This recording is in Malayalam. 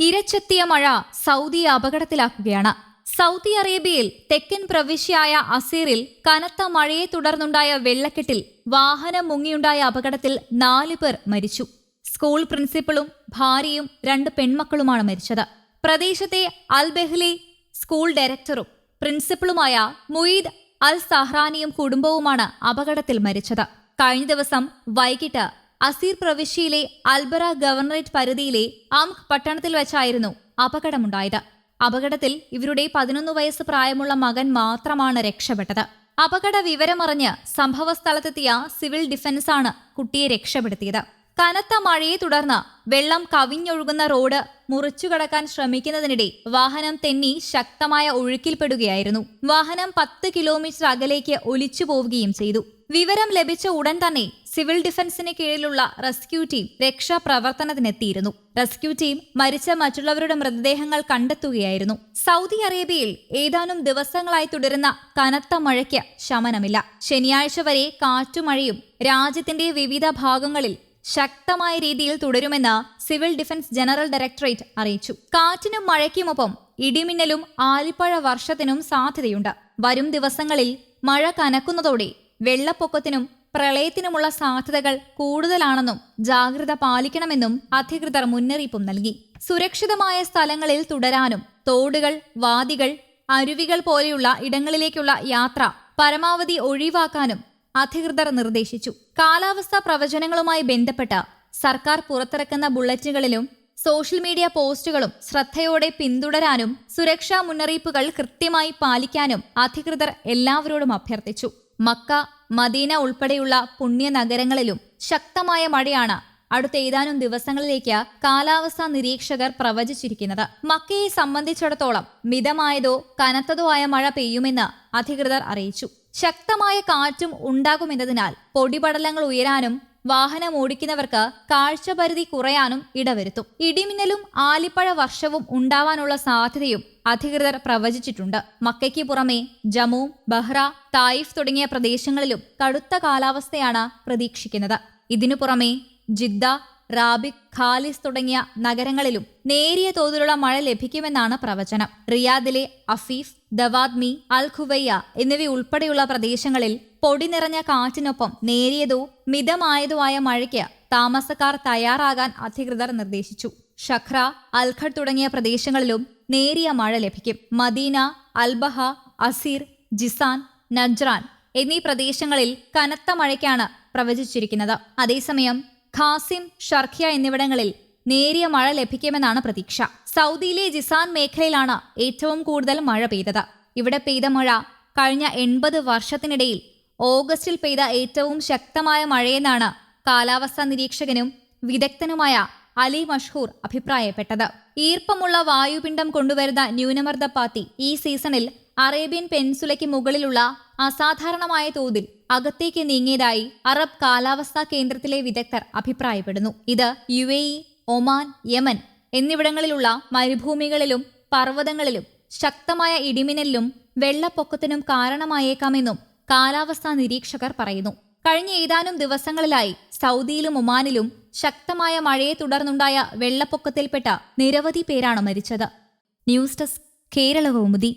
ഇരച്ചെത്തിയ മഴ സൗദിയെ അപകടത്തിലാക്കുകയാണ്. സൗദി അറേബ്യയിൽ തെക്കൻ പ്രവിശ്യയായ അസീറിൽ കനത്ത മഴയെ തുടർന്നുണ്ടായ വെള്ളക്കെട്ടിൽ വാഹനം മുങ്ങിയുണ്ടായ അപകടത്തിൽ നാല് പേർ മരിച്ചു. സ്കൂൾ പ്രിൻസിപ്പളും ഭാര്യയും രണ്ട് പെൺമക്കളുമാണ് മരിച്ചത്. പ്രദേശത്തെ അൽ ബെഹ്ലി സ്കൂൾ ഡയറക്ടറും പ്രിൻസിപ്പളുമായ മുയീദ് അൽ സഹ്റാനിയും കുടുംബവുമാണ് അപകടത്തിൽ മരിച്ചത്. കഴിഞ്ഞ ദിവസം വൈകിട്ട് അസീർ പ്രവിശ്യയിലെ അൽബറ ഗവർണറേറ്റ് പരിധിയിലെ ആംഖ് പട്ടണത്തിൽ വെച്ചായിരുന്നു അപകടമുണ്ടായത്. അപകടത്തിൽ ഇവരുടെ പതിനൊന്ന് വയസ്സ് പ്രായമുള്ള മകൻ മാത്രമാണ് രക്ഷപ്പെട്ടത്. അപകട വിവരമറിഞ്ഞ് സംഭവസ്ഥലത്തെത്തിയ സിവിൽ ഡിഫൻസാണ് കുട്ടിയെ രക്ഷപ്പെടുത്തിയത്. കനത്ത മഴയെ തുടർന്ന് വെള്ളം കവിഞ്ഞൊഴുകുന്ന റോഡ് മുറിച്ചുകടക്കാൻ ശ്രമിക്കുന്നതിനിടെ വാഹനം തെന്നി ശക്തമായ ഒഴുക്കിൽപ്പെടുകയായിരുന്നു. വാഹനം പത്ത് കിലോമീറ്റർ അകലേക്ക് ഒലിച്ചു പോവുകയും ചെയ്തു. വിവരം ലഭിച്ച ഉടൻ തന്നെ സിവിൽ ഡിഫൻസിന് കീഴിലുള്ള റെസ്ക്യൂ ടീം രക്ഷാപ്രവർത്തനത്തിനെത്തിയിരുന്നു. റെസ്ക്യൂ ടീം മരിച്ച മറ്റുള്ളവരുടെ മൃതദേഹങ്ങൾ കണ്ടെത്തുകയായിരുന്നു. സൗദി അറേബ്യയിൽ ഏതാനും ദിവസങ്ങളായി തുടരുന്ന കനത്ത മഴയ്ക്ക് ശമനമില്ല. ശനിയാഴ്ച വരെ കാറ്റുമഴയും രാജ്യത്തിന്റെ വിവിധ ഭാഗങ്ങളിൽ ശക്തമായ രീതിയിൽ തുടരുമെന്ന് സിവിൽ ഡിഫൻസ് ജനറൽ ഡയറക്ടറേറ്റ് അറിയിച്ചു. കാറ്റിനും മഴയ്ക്കുമൊപ്പം ഇടിമിന്നലും ആലിപ്പഴ വർഷത്തിനും സാധ്യതയുണ്ട്. വരും ദിവസങ്ങളിൽ മഴ കനക്കുന്നതോടെ വെള്ളപ്പൊക്കത്തിനും പ്രളയത്തിനുമുള്ള സാധ്യതകൾ കൂടുതലാണെന്നും ജാഗ്രത പാലിക്കണമെന്നും അധികൃതർ മുന്നറിയിപ്പും നൽകി. സുരക്ഷിതമായ സ്ഥലങ്ങളിൽ തുടരാനും തോടുകൾ വാദികൾ അരുവികൾ പോലെയുള്ള ഇടങ്ങളിലേക്കുള്ള യാത്ര പരമാവധി ഒഴിവാക്കാനും അധികൃതർ നിർദ്ദേശിച്ചു. കാലാവസ്ഥാ പ്രവചനങ്ങളുമായി ബന്ധപ്പെട്ട സർക്കാർ പുറത്തിറക്കുന്ന ബുള്ളറ്റിനുകളിലും സോഷ്യൽ മീഡിയ പോസ്റ്റുകളും ശ്രദ്ധയോടെ പിന്തുടരാനും സുരക്ഷാ മുന്നറിയിപ്പുകൾ കൃത്യമായി പാലിക്കാനും അധികൃതർ എല്ലാവരോടും അഭ്യർത്ഥിച്ചു. മക്ക മദീന ഉൾപ്പെടെയുള്ള പുണ്യ നഗരങ്ങളിലും ശക്തമായ മഴയാണ് അടുത്ത ഏതാനും ദിവസങ്ങളിലേക്ക് കാലാവസ്ഥാ നിരീക്ഷകർ പ്രവചിച്ചിരിക്കുന്നത്. മക്കയെ സംബന്ധിച്ചിടത്തോളം മിതമായതോ കനത്തതോ ആയ മഴ പെയ്യുമെന്ന് അധികൃതർ അറിയിച്ചു. ശക്തമായ കാറ്റും ഉണ്ടാകുമെന്നതിനാൽ പൊടിപടലങ്ങൾ ഉയരാനും വാഹനം ഓടിക്കുന്നവർക്ക് കാഴ്ചപരിധി കുറയാനും ഇടവരുത്തും. ഇടിമിന്നലും ആലിപ്പഴ വർഷവും ഉണ്ടാവാനുള്ള സാധ്യതയും അധികൃതർ പ്രവചിച്ചിട്ടുണ്ട്. മക്കയ്ക്ക് പുറമെ ജമ്മു ബഹ്റ തായിഫ് തുടങ്ങിയ പ്രദേശങ്ങളിലും കടുത്ത കാലാവസ്ഥയാണ് പ്രതീക്ഷിക്കുന്നത്. ഇതിനു പുറമെ ജിദ്ദ റാബിക് ഖാലിസ് തുടങ്ങിയ നഗരങ്ങളിലും നേരിയ തോതിലുള്ള മഴ ലഭിക്കുമെന്നാണ് പ്രവചനം. റിയാദിലെ അഫീഫ് ദവാദ്മി അൽ ഖുവയ്യ എന്നിവയുൾപ്പെടെയുള്ള പ്രദേശങ്ങളിൽ പൊടി നിറഞ്ഞ കാറ്റിനൊപ്പം നേരിയതോ മിതമായതോ ആയ മഴയ്ക്ക് താമസക്കാർ തയ്യാറാകാൻ അധികൃതർ നിർദ്ദേശിച്ചു. ഷഖ്ര അൽഖഡ് തുടങ്ങിയ പ്രദേശങ്ങളിലും നേരിയ മഴ ലഭിക്കും. Medina Al Baha Asir Jizan Najran എന്നീ പ്രദേശങ്ങളിൽ കനത്ത മഴയ്ക്കാണ് പ്രവചിച്ചിരിക്കുന്നത്. അതേസമയം ഖാസിം ഷർഖിയ എന്നിവിടങ്ങളിൽ നേരിയ മഴ ലഭിക്കുമെന്നാണ് പ്രതീക്ഷ. സൗദിയിലെ ജിസാൻ മേഖലയിലാണ് ഏറ്റവും കൂടുതൽ മഴ പെയ്തത്. ഇവിടെ പെയ്ത മഴ കഴിഞ്ഞ എൺപത് വർഷത്തിനിടയിൽ ഓഗസ്റ്റിൽ പെയ്ത ഏറ്റവും ശക്തമായ മഴയെന്നാണ് കാലാവസ്ഥാ നിരീക്ഷകനും വിദഗ്ധനുമായ അലി മഷ്ഹൂർ അഭിപ്രായപ്പെട്ടത്. ഈർപ്പമുള്ള വായുപിണ്ഡം കൊണ്ടുവരുന്ന ന്യൂനമർദ്ദ പാത്തി ഈ സീസണിൽ അറേബ്യൻ പെൻസുലയ്ക്ക് മുകളിലുള്ള അസാധാരണമായ തോതിൽ അകത്തേക്ക് നീങ്ങിയതായി അറബ് കാലാവസ്ഥാ കേന്ദ്രത്തിലെ വിദഗ്ധർ അഭിപ്രായപ്പെടുന്നു. ഇത് യു ഒമാൻ യമൻ എന്നിവിടങ്ങളിലുള്ള മരുഭൂമികളിലും പർവതങ്ങളിലും ശക്തമായ ഇടിമിന്നലിലും വെള്ളപ്പൊക്കത്തിനും കാരണമായേക്കാമെന്നും കാലാവസ്ഥാ നിരീക്ഷകർ പറയുന്നു. കഴിഞ്ഞ ഏതാനും ദിവസങ്ങളിലായി സൗദിയിലും ഒമാനിലും ശക്തമായ മഴയെ തുടർന്നുണ്ടായ വെള്ളപ്പൊക്കത്തിൽപ്പെട്ട നിരവധി പേരാണ് മരിച്ചത്. News desk Kerala Kaumudi.